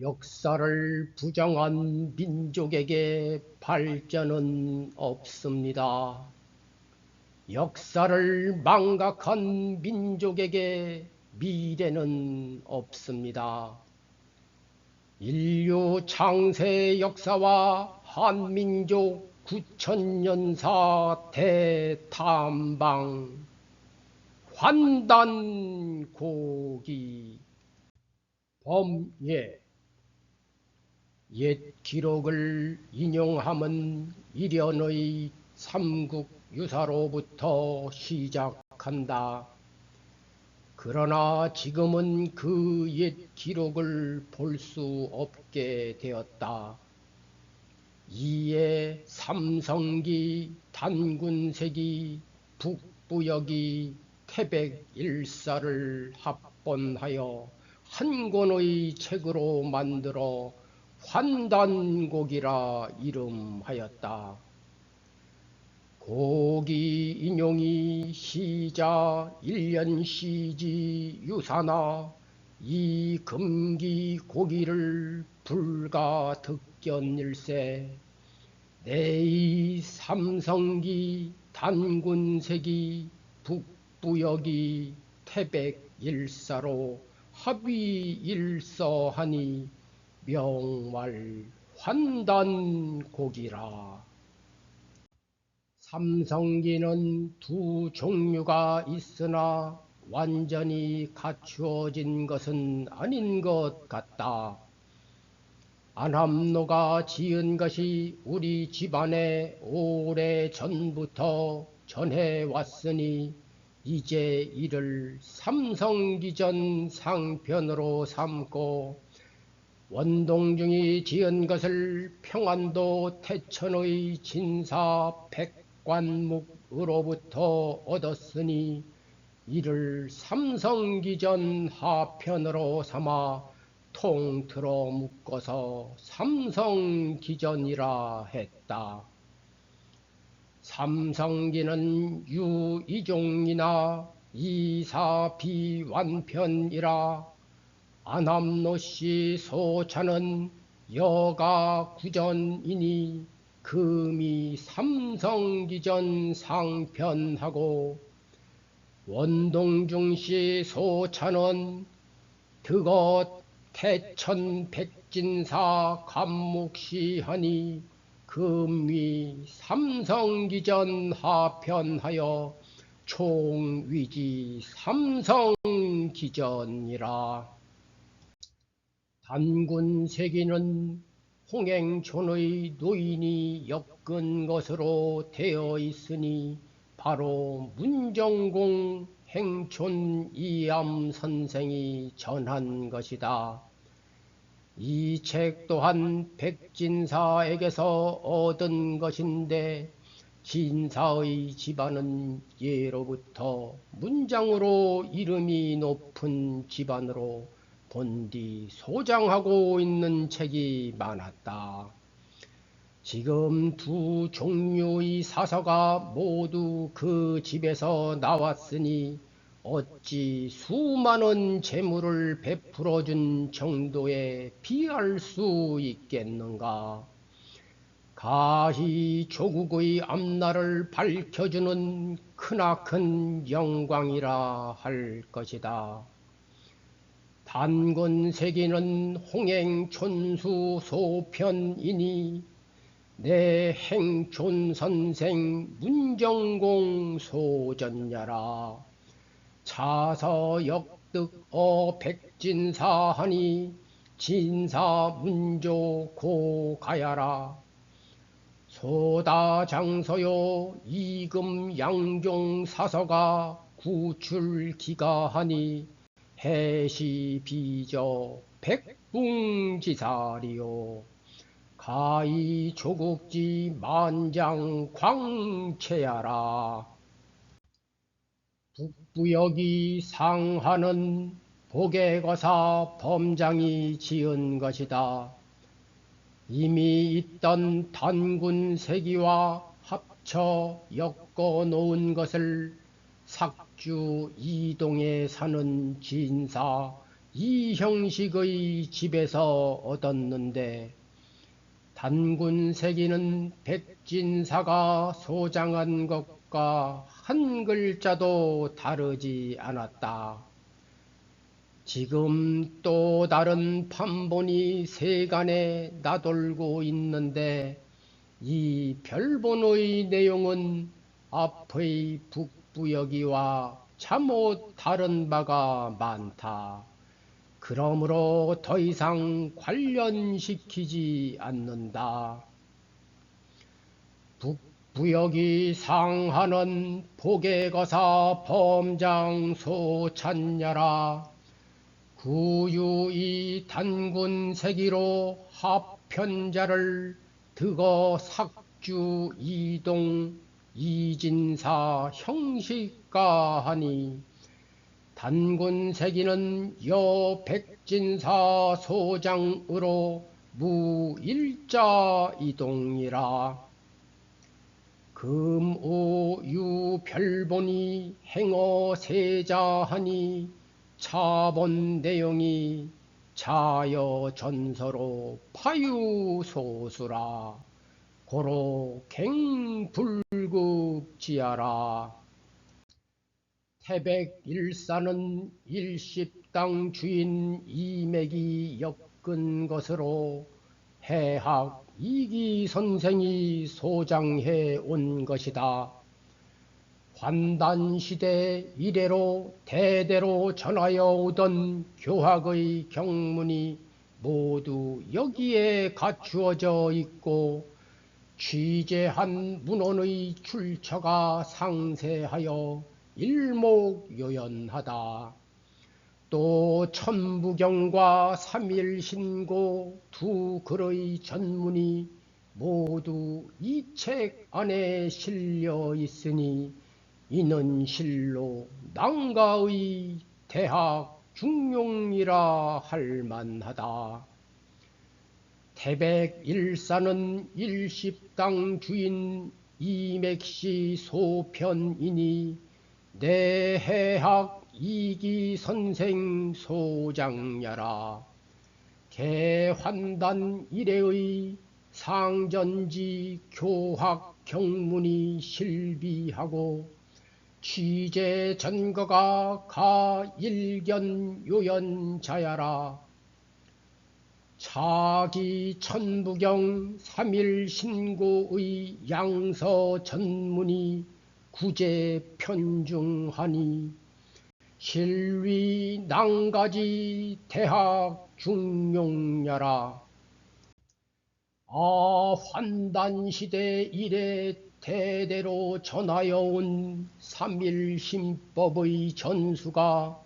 역사를 부정한 민족에게 발전은 없습니다. 역사를 망각한 민족에게 미래는 없습니다. 인류 창세 역사와 한민족 9천년사 대탐방 환단고기 범예 옛 기록을 인용함은 일련의 삼국 유사로부터 시작한다. 그러나 지금은 그 옛 기록을 볼 수 없게 되었다. 이에 삼성기, 단군세기, 북부역이 태백 일사를 합본하여 한 권의 책으로 만들어 환단곡이라 이름하였다. 고기 인용이 시자 일년 시지 유사나 이 금기 고기를 불가 득견일세 내이 삼성기 단군세기 북부역이 태백일사로 합의일서하니 명말 환단곡이라 삼성기는 두 종류가 있으나 완전히 갖추어진 것은 아닌 것 같다. 안함노가 지은 것이 우리 집안에 오래 전부터 전해 왔으니 이제 이를 삼성기전 상편으로 삼고 원동중이 지은 것을 평안도 태천의 진사 백 관묵으로부터 얻었으니 이를 삼성기전 하편으로 삼아 통틀어 묶어서 삼성기전이라 했다. 삼성기는 유이종이나 이사비완편이라 안암노씨 소차는 여가 구전이니 금이 삼성기전 상편하고 원동중시 소찬원 득어 태천 백진사 감목시하니 금위 삼성기전 하편하여 총위지 삼성기전이라 단군 세기는 홍행촌의 노인이 엮은 것으로 되어 있으니 바로 문정공 행촌 이암 선생이 전한 것이다. 이 책 또한 백진사에게서 얻은 것인데 진사의 집안은 예로부터 문장으로 이름이 높은 집안으로 본디 소장하고 있는 책이 많았다. 지금 두 종류의 사서가 모두 그 집에서 나왔으니 어찌 수많은 재물을 베풀어 준 정도에 비할 수 있겠는가? 가히 조국의 앞날을 밝혀주는 크나큰 영광이라 할 것이다. 단군세기는 홍행촌수 소편이니 내 행촌선생 문정공 소전야라. 차서역득어 백진사하니 진사문조 고가야라. 소다장서요 이금 양종 사서가 구출기가하니 해시 비저 백붕지사리요 가히 조국지 만장 광채야라 북부역이 상하는 복외거사 범장이 지은 것이다. 이미 있던 단군 세기와 합쳐 엮어 놓은 것을 삭 주 이동에 사는 진사 이 형식의 집에서 얻었는데 단군 세기는 백진사가 소장한 것과 한 글자도 다르지 않았다. 지금 또 다른 판본이 세간에 나돌고 있는데 이 별본의 내용은 앞의 북 부여기와 참못 다른 바가 많다. 그러므로 더 이상 관련시키지 않는다. 북 부역이 상하는 복외거사 범장소 찬야라 구유이 단군 세기로 합편자를 득어 삭주 이동 이진사 형식가하니 단군 세기는 여 백진사 소장으로 무일자 이동이라. 금오유 별본이 행어 세자하니 차본 내용이 자여 전서로 파유소수라 고로 갱불급지하라 태백 일사는 일십당 주인 이맥이 엮은 것으로 해학 이기 선생이 소장해 온 것이다. 환단시대 이래로 대대로 전하여 오던 교학의 경문이 모두 여기에 갖추어져 있고 취재한 문헌의 출처가 상세하여 일목요연하다. 또 천부경과 삼일신고 두 글의 전문이 모두 이 책 안에 실려 있으니 이는 실로 낭가의 대학 중용이라 할 만하다. 태백 일사는 일십당 주인 이맥시 소편이니 내해학 이기 선생 소장야라. 개환단 이래의 상전지 교학 경문이 실비하고 취재 전거가 가 일견 요연자야라 차기 천부경 삼일 신고의 양서 전문이 구제 편중하니 실위 낭가지 대학 중용야라. 아 환단시대 이래 대대로 전하여 온 삼일신법의 전수가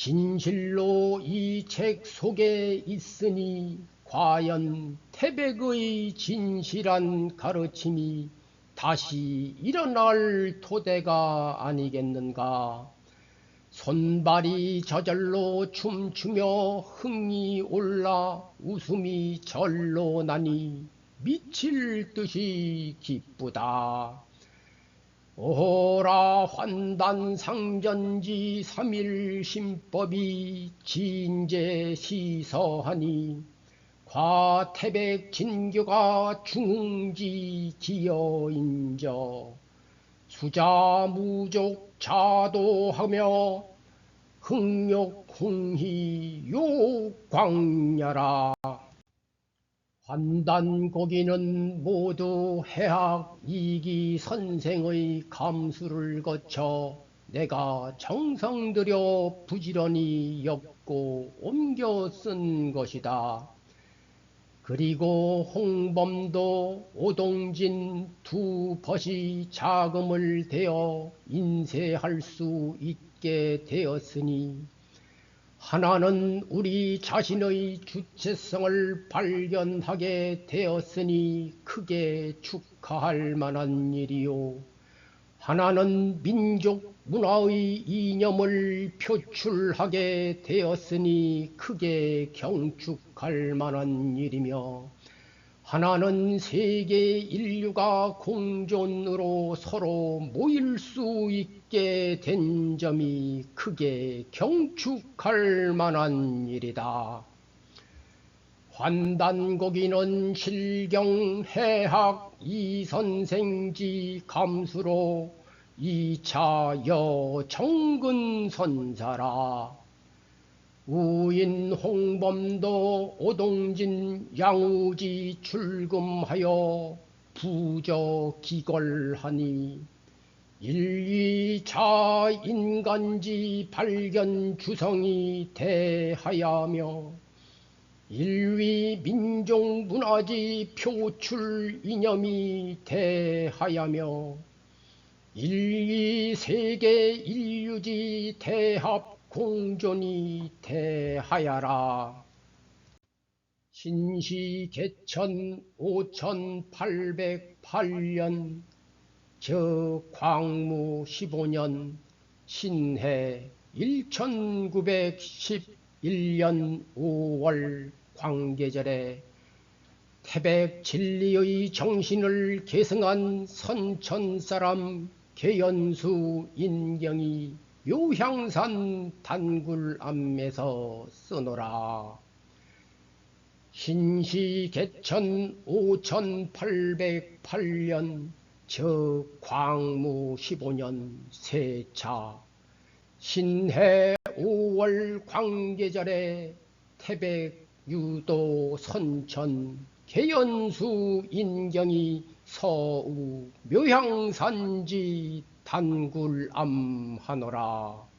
진실로 이 책 속에 있으니 과연 태백의 진실한 가르침이 다시 일어날 토대가 아니겠는가. 손발이 저절로 춤추며 흥이 올라 웃음이 절로 나니 미칠 듯이 기쁘다. 오라 환단 상전지 삼일신법이 진제 시서하니 과태백 진교가 중지 기여인저 수자무족 자도하며 흥욕 흥희 욕광야라 환단고기는 모두 해학 이기 선생의 감수를 거쳐 내가 정성 들여 부지런히 엮고 옮겨 쓴 것이다. 그리고 홍범도 오동진 두 벗이 자금을 대어 인쇄할 수 있게 되었으니 하나는 우리 자신의 주체성을 발견하게 되었으니 크게 축하할 만한 일이요. 하나는 민족 문화의 이념을 표출하게 되었으니 크게 경축할 만한 일이며 하나는 세계 인류가 공존으로 서로 모일 수 있게 얻게 된 점이 크게 경축할 만한 일이다. 환단고기는 실경 해학 이선생지 감수로 이차 여 정근 선사라. 우인 홍범도 오동진 양우지 출금하여 부저 기걸하니 일위자 인간지 발견 주성이 대하야며 일위 민족 문화지 표출 이념이 대하야며 일위 세계 인류지 대합 공존이 대하야라. 신시 개천 5808년 저 광무 15년 신해 1911년 5월 광계절에 태백 진리의 정신을 계승한 선천사람 계연수 인경이 묘향산 단굴암에서 쓰노라. 신시 개천 5808년 저 광무 15년 세차 신해 5월 광계절에 태백 유도 선천 개연수 인경이 서우 묘향산지 단굴암 하노라.